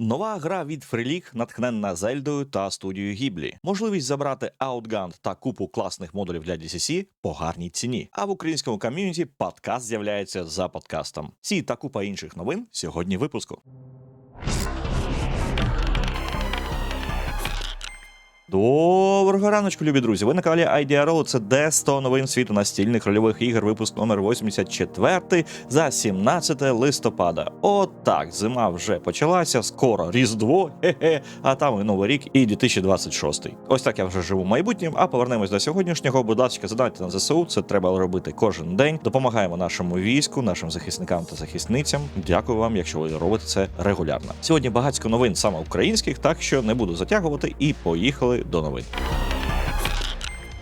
Нова гра від Фрілік натхненна Зельдою та студією Гіблі. Можливість забрати Outgun та купу класних модулів для DCC по гарній ціні. А в українському ком'юніті подкаст з'являється за подкастом. Ці та купа інших новин сьогодні в випуску. Доброго раночку, любі друзі. Ви на каналі IDRO. Це де 100 новин світу настільних рольових ігор, випуск номер 84 за 17 листопада. От так, зима вже почалася, скоро Різдво, хе-хе, а там і Новий рік, і 2026. Ось так я вже живу майбутнім. А повернемось до сьогоднішнього. Будь ласка, задайте на ЗСУ. Це треба робити кожен день. Допомагаємо нашому війську, нашим захисникам та захисницям. Дякую вам, якщо ви робите це регулярно. Сьогодні багатько новин саме українських, так що не буду затягувати і поїхали до новин.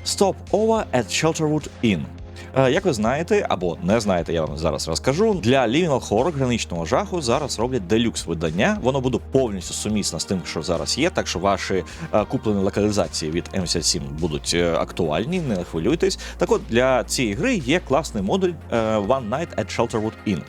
Stop over at Shelterwood Inn. Е, Як ви знаєте або не знаєте, я вам зараз розкажу. Для Liminal Horror граничного жаху зараз роблять делюкс видання. Воно буде повністю сумісно з тим, що зараз є. Так що ваші е, куплені локалізації від M77 будуть е, актуальні, не хвилюйтесь. Так от для цієї гри є класний модуль One Night at Shelterwood Inn.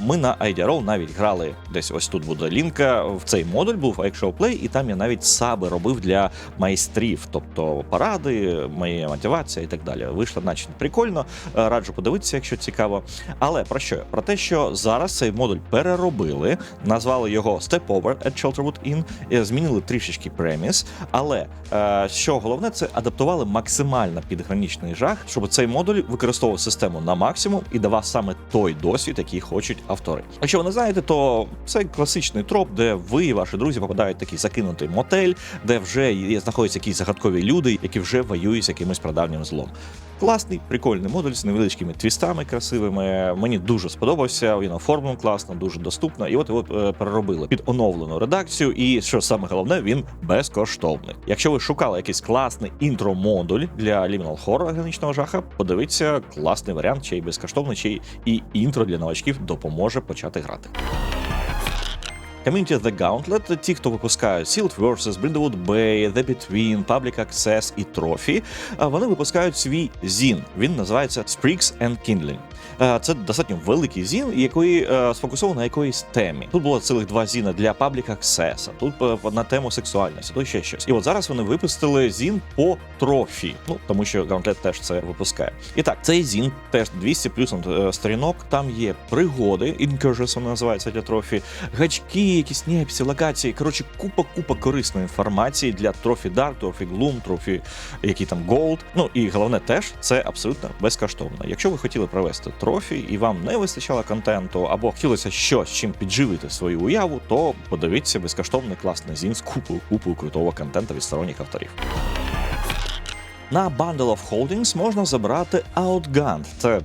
Ми на IDRO навіть грали десь ось тут буде лінка. В цей модуль був Actual Play, і там я навіть саби робив для майстрів, тобто паради, моя мотивація і так далі. Вийшло, наче прикольно. Е, Раджу подивитися, якщо цікаво. Але про що? Про те, що зараз цей модуль переробили, назвали його Step Over at Shelterwood Inn, е, змінили трішечки преміс. Але е, що головне, це адаптували максимально під гранічний жах, щоб цей модуль використовував систему на максимум і давав саме той досвід, який хочуть автори. Якщо ви не знаєте, то це класичний троп, де ви і ваші друзі попадають в такий закинутий мотель, де вже знаходяться якісь загадкові люди, які вже воюють з якимось прадавнім злом. Класний, прикольний модуль з невеличкими твістами красивими. Мені дуже сподобався. Він оформлений класно, дуже доступно. І от його е, переробили під оновлену редакцію. І що саме головне, він безкоштовний. Якщо ви шукали якийсь класний інтро-модуль для Liminal Horror граничного жаха, подивіться класний варіант, чи безкоштовний, чи і інтро для новачків допоможе почати грати. Community The Gauntlet, ті, хто випускають Sealed Versus, Brindlewood Bay, The Between, Public Access і Trophy, вони випускають свій зін. Він називається Sprigs and Kindling. Це достатньо великий зін, який сфокусований на якоїсь темі. Тут було цілих два зіна для Public Access, тут е, на тему сексуальності, то ще щось. І от зараз вони випустили зін по трофі. Ну тому що Gauntlet теж це випускає. І так, цей зін теж 200 плюс е, сторінок. Там є пригоди, Incursions воно називається для трофі, гачки, якісь нєпсі, локації. Коротше, купа купа корисної інформації для трофі Dark, трофі Gloom, трофі які там Gold. Ну і головне теж це абсолютно безкоштовно. Якщо ви хотіли провести трофі і вам не вистачало контенту, або хотілося щось чим підживити свою уяву, то подивіться безкоштовний класний зін з купою купою крутого контенту від сторонніх авторів. На Bundle of Holdings можна забрати Outgunned. Це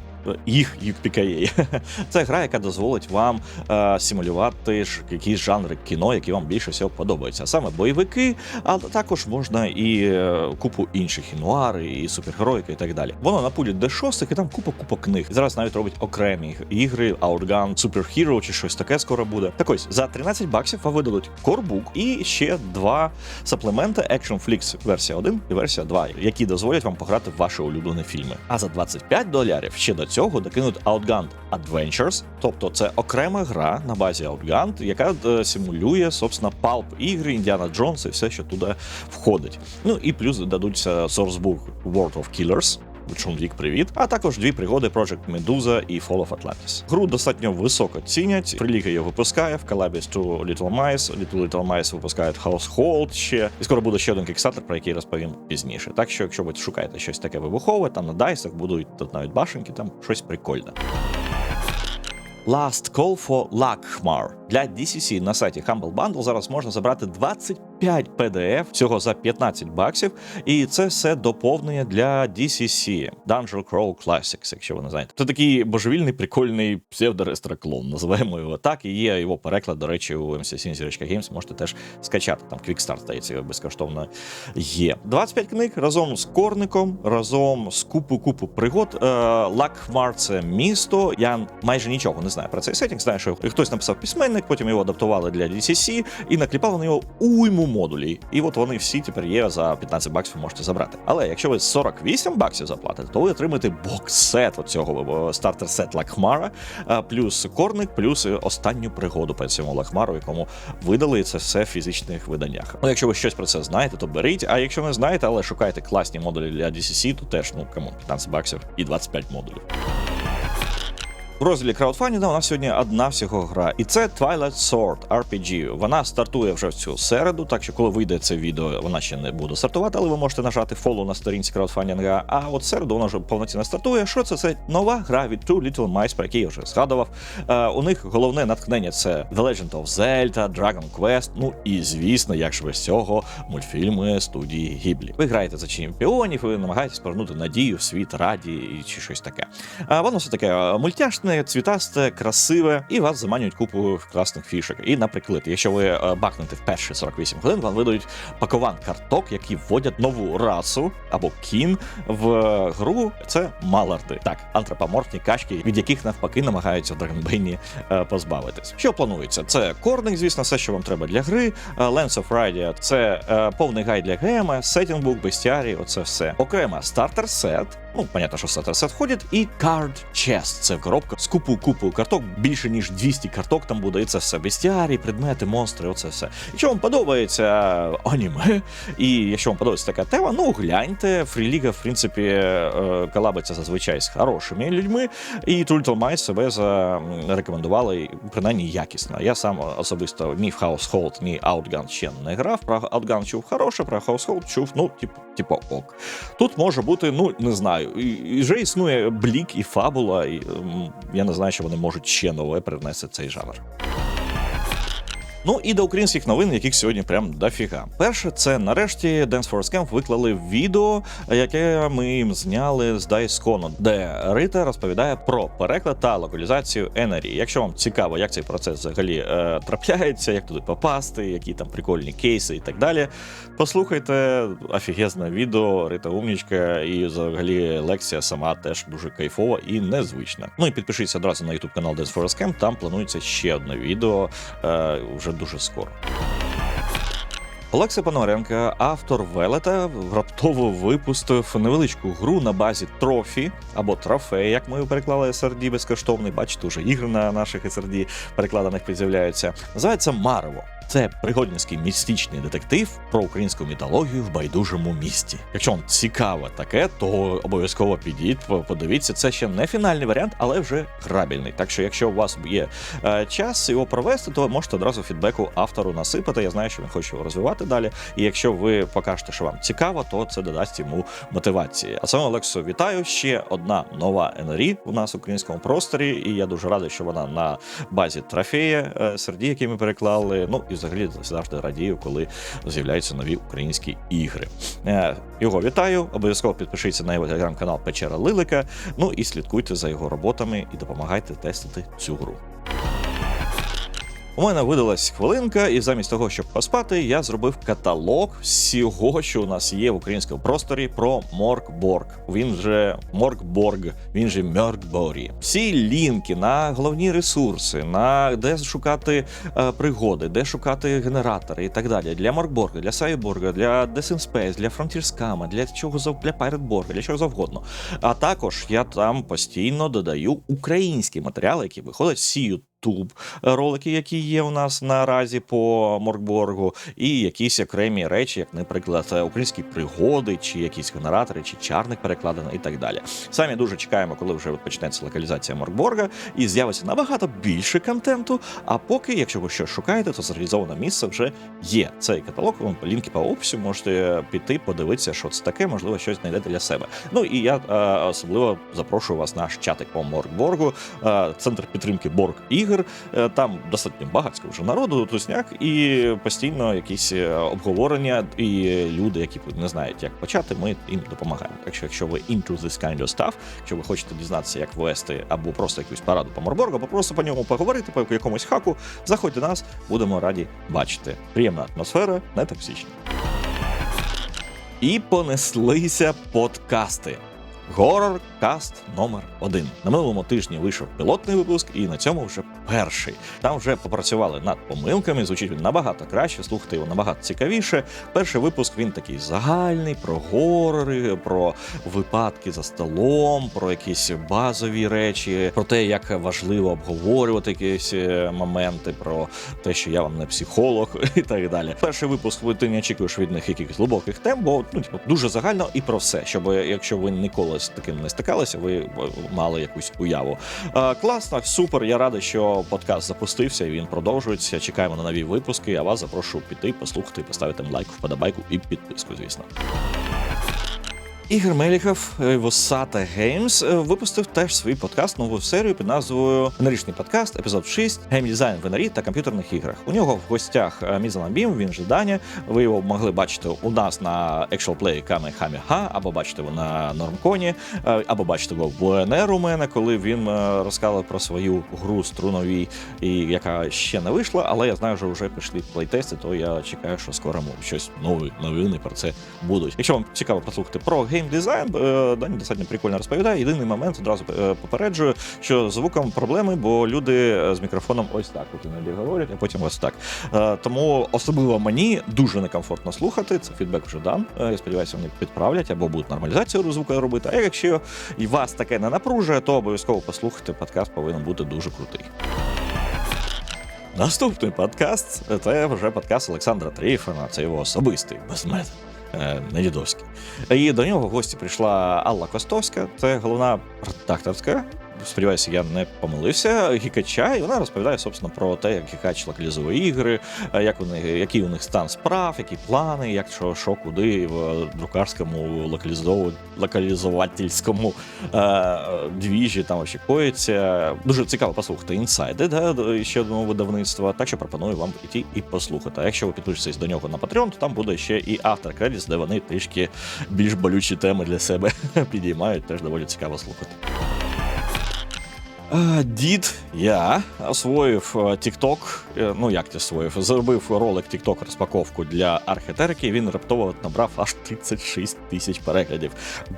їх UPKA. Це гра, яка дозволить вам е, симулювати ж якісь жанри кіно, які вам більше всього подобаються. Саме бойовики, але також можна і е, купу інших і нуари, і супергероїки, і так далі. Воно на пулі D6, і там купа-купа книг. Зараз навіть робить окремі ігри, Outgun, Superhero чи щось таке скоро буде. Так ось за 13 баксів вам видадуть корбук і ще два саплементи Action Flix версія 1 і версія 2, які дозволять вам пограти в ваші улюблені фільми. А за 25 доларів ще до цього докинуть Outgunned Adventures, тобто це окрема гра на базі Outgunned, яка е, симулює собственно палп ігри, Індіана Джонс і все, що туди входить. Ну і плюс дадуться Sourcebook World of Killers. Чумвік, привіт, а також дві пригоди Project Medusa і Fall of Atlantis. Гру достатньо високо цінять. Приліга його випускає в колабі з Two Little Mice. Little Little Mice випускають Household ще. І скоро буде ще один кікстартер, про який розповім пізніше. Так що, якщо ви шукаєте щось таке вибухове, там на дайсах будуть тут навіть башенки, там щось прикольне. Last Call for Lakmar. Для DCC на сайті Humble Bundle зараз можна забрати 25 PDF всього за 15 баксів, і це все доповнення для DCC Dungeon Crawl Classics, якщо ви не знаєте. Це такий божевільний прикольний псевдорестраклон, називаємо його так. І є його переклад, до речі, у MC7 Games можете теж скачати. Там Quickstart, здається, безкоштовно є. 25 книг разом з корником, разом з купу-купу пригод. Е, Лакмар це місто. Я майже нічого не знаю про цей сетінг. Знаю, що хтось написав письменник. потім його адаптували для DCC і накліпали на нього уйму модулі. І от вони всі тепер є за 15 баксів можете забрати. Але якщо ви 48 баксів заплатите, то ви отримаєте бокс-сет оцього стартер-сет Лакхмара, а, плюс корник, плюс останню пригоду по цьому Лакхмару, якому видали це все в фізичних виданнях. Ну, якщо ви щось про це знаєте, то беріть. А якщо не знаєте, але шукаєте класні модулі для DCC, то теж ну кому 15 баксів і 25 модулів. В розділі краудфандінга у нас сьогодні одна всього гра, і це Twilight Sword RPG. Вона стартує вже в цю середу, так що коли вийде це відео, вона ще не буде стартувати, але ви можете нажати фоллоу на сторінці краудфандінга. А от середу вона вже повноцінно стартує. Що це? Це нова гра від Two Little Mice, про які я вже згадував. Е, у них головне натхнення це The Legend of Zelda, Dragon Quest. Ну і звісно, як ж без цього, мультфільми студії Гіблі. Ви граєте за чемпіонів, ви намагаєтесь повернути надію в світ раді чи щось таке. А воно все таке мультяшне цвітасте, красиве, і вас заманюють купу класних фішок. І, наприклад, якщо ви е, бахнете в перші 48 годин, вам видають пакуван карток, які вводять нову расу або кін в гру. Це маларди, так, антропоморфні качки, від яких навпаки намагаються в Драгонбейні е, позбавитись. Що планується? Це корник, звісно, все, що вам треба для гри. е, Lens of Radia – це е, повний гайд для гема, сеттінгбук, бестіарій, оце все. Окремо стартер сет. Ну, понятно, що стартер сет входить, і Card Chest. Це коробка з купу купу карток, більше ніж 200 карток там буде. І це все бестіарій, предмети, монстри, оце все. Якщо вам подобається аніме, і якщо вам подобається така тема, ну гляньте. Фріліга, в принципі, е, колабиться зазвичай з хорошими людьми, і Little Mice себе зарекомендували принаймні якісно. Я сам особисто ні в Household, ні Outgun ще не грав. Про Outgun чув хороше, про Household чув, ну, типу, типу ок. Тут може бути, ну не знаю, і, і вже існує блік і фабула, і я не знаю, що вони можуть ще нове привнести цей жанр. Ну і до українських новин, яких сьогодні прям дофіга. Перше, це нарешті Dance Forest Camp виклали відео, яке ми їм зняли з DiceCon, де Рита розповідає про переклад та локалізацію Енері. Якщо вам цікаво, як цей процес взагалі е, трапляється, як туди попасти, які там прикольні кейси і так далі. Послухайте офігезне відео, Рита умнічка, і взагалі лекція сама теж дуже кайфова і незвична. Ну і підпишіться одразу на YouTube канал Dance Forest Camp, там планується ще одне відео е, вже дуже скоро. Олексій Пономаренко, автор Велета, раптово випустив невеличку гру на базі трофі або трофей, як ми переклали SRD безкоштовний. Бачите, вже ігри на наших SRD перекладених під'являються. Називається Марево. Це пригодницький містичний детектив про українську мітологію в байдужому місті. Якщо вам цікаво таке, то обов'язково підіть, подивіться. Це ще не фінальний варіант, але вже грабельний. Так що, якщо у вас є е, час його провести, то можете одразу фідбеку автору насипати. Я знаю, що він хоче його розвивати далі. І якщо ви покажете, що вам цікаво, то це додасть йому мотивації. А саме Олексу, вітаю. Ще одна нова НРІ у нас в українському просторі, і я дуже радий, що вона на базі трофея е, серді, які ми переклали. Ну і взагалі завжди радію, коли з'являються нові українські ігри. Е, Його вітаю. Обов'язково підпишіться на його телеграм-канал Печера Лилика. Ну і слідкуйте за його роботами і допомагайте тестити цю гру. У мене видалась хвилинка, і замість того, щоб поспати, я зробив каталог всього, що у нас є в українському просторі про Моркборг. Він же Моркборг, він же Мьоркборі. Всі лінки на головні ресурси, на де шукати е, пригоди, де шукати генератори і так далі. Для Моркборга, для Сайборга, для Space, для Frontierskama, для чого зав... для Піратборга, для чого завгодно. А також я там постійно додаю українські матеріали, які виходять всі YouTube ролики, які є у нас наразі по Моркборгу, і якісь окремі речі, як, наприклад, е, українські пригоди, чи якісь генератори, чи чарник перекладено, і так далі. Самі дуже чекаємо, коли вже почнеться локалізація Моркборга, і з'явиться набагато більше контенту. А поки, якщо ви щось шукаєте, то зорганізоване місце вже є. Цей каталог, лінки по описі, можете піти, подивитися, що це таке, можливо, щось знайдете для себе. Ну і я е, особливо запрошую вас на наш чатик по Моркборгу, е, центр підтримки Борг ігр. Е, Там достатньо багатько вже народу, тусняк, і постійно якісь е, обговорення, і люди, які не знають, як почати, ми їм допомагаємо. Так що, якщо ви into this kind of stuff, якщо ви хочете дізнатися, як вести, або просто якусь пораду по Морборгу, або просто по ньому поговорити, по якомусь хаку, заходьте до нас, будемо раді бачити. Приємна атмосфера, не токсична. І понеслися подкасти. Horror Cast номер 1 На минулому тижні вийшов пілотний випуск, і на цьому вже перший. Там вже попрацювали над помилками. Звучить він набагато краще, слухати його набагато цікавіше. Перший випуск він такий загальний про горори, про випадки за столом, про якісь базові речі, про те, як важливо обговорювати якісь е, моменти, про те, що я вам не психолог і так далі. Перший випуск ви ти не очікуєш від них якихось глибоких тем, бо ну типу дуже загально і про все, щоб якщо ви ніколи з таким не стикалися, ви е, мали якусь уяву. Е, класно, супер. Я радий, що подкаст запустився і він продовжується. Чекаємо на нові випуски. А вас запрошую піти, послухати, поставити лайк, вподобайку і підписку, звісно. Ігор Меліхов е, Восата Геймс е, випустив теж свій подкаст, нову серію під назвою Нарічний подкаст, епізод 6 геймдизайн в НРІ та комп'ютерних іграх. У нього в гостях е, Мізан Бім, він же Даня. Ви його могли бачити у нас на Play Каме Хаміха, або бачити його на Нормконі, або бачити його в УНР у мене, коли він розказав про свою гру струновій, яка ще не вийшла, але я знаю, що вже пішли плейтести, то я чекаю, що скоро щось нове новини про це будуть. Якщо вам цікаво послухати про гейм геймдизайн е, Дані достатньо прикольно розповідає. Єдиний момент одразу е, попереджую, що звуком проблеми, бо люди е, з мікрофоном ось так от іноді говорять, а потім ось так. Тому особливо мені дуже некомфортно слухати. Це фідбек вже дан. Я сподіваюся, вони підправлять або будуть нормалізацію звуку робити. А якщо і вас таке не напружує, то обов'язково послухайте. Подкаст повинен бути дуже крутий. Наступний подкаст це вже подкаст Олександра Тріфана. Це його особистий без мене. Е, Недідовський. І до нього в гості прийшла Алла Костовська, це головна редакторська сподіваюся, я не помилився. Гікача, і вона розповідає собственно про те, як гікач локалізує ігри, е, як вони, який у них стан справ, які плани, як що, що куди в друкарському локалізовательському е, двіжі там очікується. Дуже цікаво послухати інсайди да, ще одного видавництва. Так що пропоную вам іти і послухати. А якщо ви підпишетесь до нього на Patreon, то там буде ще і автор кредіс, де вони трішки більш болючі теми для себе підіймають. Теж доволі цікаво слухати. Дід я освоїв TikTok, е, ну як ти освоїв, зробив ролик TikTok розпаковку для архетерики. Він раптово набрав аж 36 тисяч переглядів.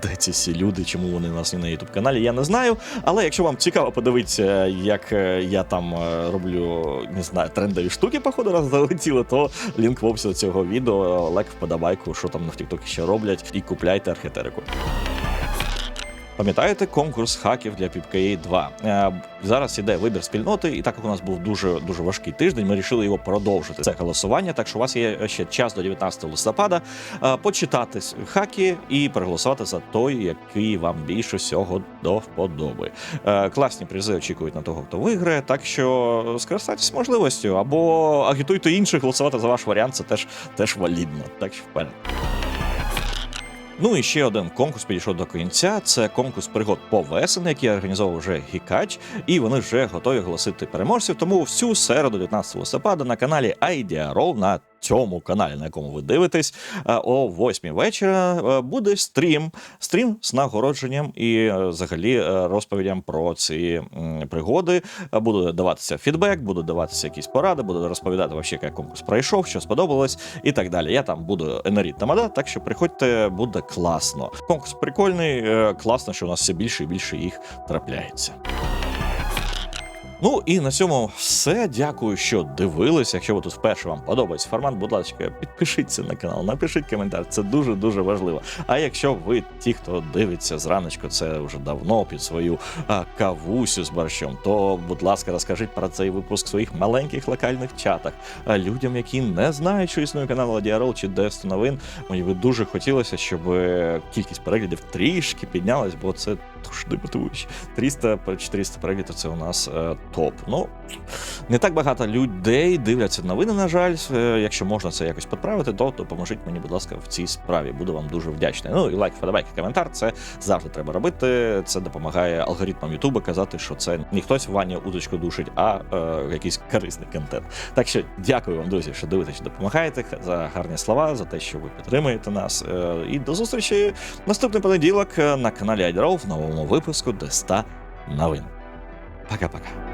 Де ці всі люди? Чому вони у нас не на youtube каналі? Я не знаю. Але якщо вам цікаво подивитися, як е, я там е, роблю не знаю, трендові штуки, походу раз залетіли, то лінк в описі цього відео, лайк, вподобайку, що там на TikTok ще роблять, і купляйте архетерику. Пам'ятаєте конкурс хаків для PPKA 2? Е, зараз іде вибір спільноти, і так як у нас був дуже дуже важкий тиждень, ми вирішили його продовжити. Це голосування. Так що у вас є ще час до 19 листопада е, почитати хаки і проголосувати за той, який вам більше всього до вподоби. Е, класні призи очікують на того, хто виграє. Так що скористайтесь можливістю або агітуйте інших голосувати за ваш варіант. Це теж теж валідно. Так що вперед. Ну і ще один конкурс підійшов до кінця. Це конкурс пригод повесен, який організовував вже Гікач, і вони вже готові оголосити переможців. Тому всю середу, 19 листопада, на каналі IDRO на цьому каналі, на якому ви дивитесь, е, о 8 вечора е, буде стрім, стрім з нагородженням і е, взагалі розповідям про ці пригоди. Буде даватися фідбек, буде даватися якісь поради, буде розповідати, вообще, як конкурс пройшов, що сподобалось, і так далі. Я там буду енеріт тамада, так що приходьте, буде класно. Конкурс прикольний, класно, що у нас все більше і більше їх трапляється. Ну і на цьому все. Дякую, що дивилися. Якщо ви тут вперше вам подобається формат, будь ласка, підпишіться на канал, напишіть коментар. Це дуже дуже важливо. А якщо ви ті, хто дивиться зраночку, це вже давно під свою а, кавусю з борщом, то будь ласка, розкажіть про цей випуск в своїх маленьких локальних чатах. А людям, які не знають, що існує канал Адіарол чи Десто новин, мені би дуже хотілося, щоб кількість переглядів трішки піднялась, бо це дуже демотивуюче. 300-400 переглядів це у нас. Е, топ. Ну не так багато людей дивляться новини. На жаль, е, якщо можна це якось підправити, то допоможіть мені, будь ласка, в цій справі. Буду вам дуже вдячний. Ну і лайк, вподобайки, коментар. Це завжди треба робити. Це допомагає алгоритмам Ютуба казати, що це не хтось в ванні удочку душить, а е, якийсь корисний контент. Так що дякую вам, друзі, що дивитесь, допомагаєте за гарні слова, за те, що ви підтримуєте нас. Е, і до зустрічі наступний понеділок на каналі Айдеров в новому випуску до 100 новин. Пока-пока.